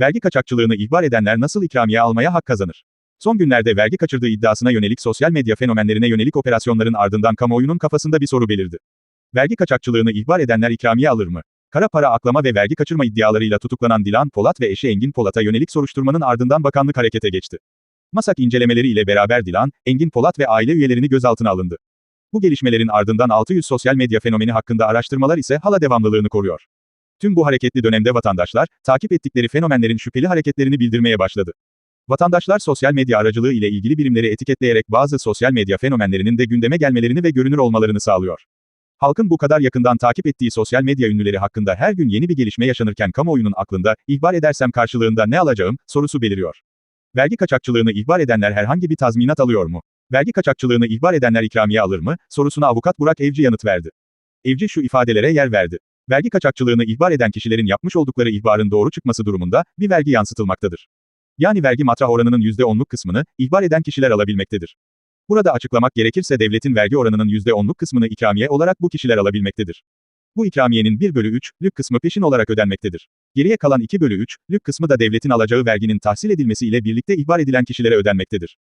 Vergi kaçakçılığını ihbar edenler nasıl ikramiye almaya hak kazanır? Son günlerde vergi kaçırdığı iddiasına yönelik sosyal medya fenomenlerine yönelik operasyonların ardından kamuoyunun kafasında bir soru belirdi. Vergi kaçakçılığını ihbar edenler ikramiye alır mı? Kara para aklama ve vergi kaçırma iddialarıyla tutuklanan Dilan Polat ve eşi Engin Polat'a yönelik soruşturmanın ardından bakanlık harekete geçti. Masak incelemeleri ile beraber Dilan, Engin Polat ve aile üyelerini gözaltına alındı. Bu gelişmelerin ardından 600 sosyal medya fenomeni hakkında araştırmalar ise hala devamlılığını koruyor. Tüm bu hareketli dönemde vatandaşlar, takip ettikleri fenomenlerin şüpheli hareketlerini bildirmeye başladı. Vatandaşlar sosyal medya aracılığı ile ilgili birimleri etiketleyerek bazı sosyal medya fenomenlerinin de gündeme gelmelerini ve görünür olmalarını sağlıyor. Halkın bu kadar yakından takip ettiği sosyal medya ünlüleri hakkında her gün yeni bir gelişme yaşanırken kamuoyunun aklında, ihbar edersem karşılığında ne alacağım, sorusu beliriyor. Vergi kaçakçılığını ihbar edenler herhangi bir tazminat alıyor mu? Vergi kaçakçılığını ihbar edenler ikramiye alır mı? sorusuna avukat Burak Evci yanıt verdi. Evci şu ifadelere yer verdi. Vergi kaçakçılığını ihbar eden kişilerin yapmış oldukları ihbarın doğru çıkması durumunda, bir vergi yansıtılmaktadır. Yani vergi matrah oranının %10'luk kısmını, ihbar eden kişiler alabilmektedir. Burada açıklamak gerekirse devletin vergi oranının %10'luk kısmını ikramiye olarak bu kişiler alabilmektedir. Bu ikramiyenin 1 bölü 3, lük kısmı peşin olarak ödenmektedir. Geriye kalan 2 bölü 3, lük kısmı da devletin alacağı verginin tahsil edilmesi ile birlikte ihbar edilen kişilere ödenmektedir.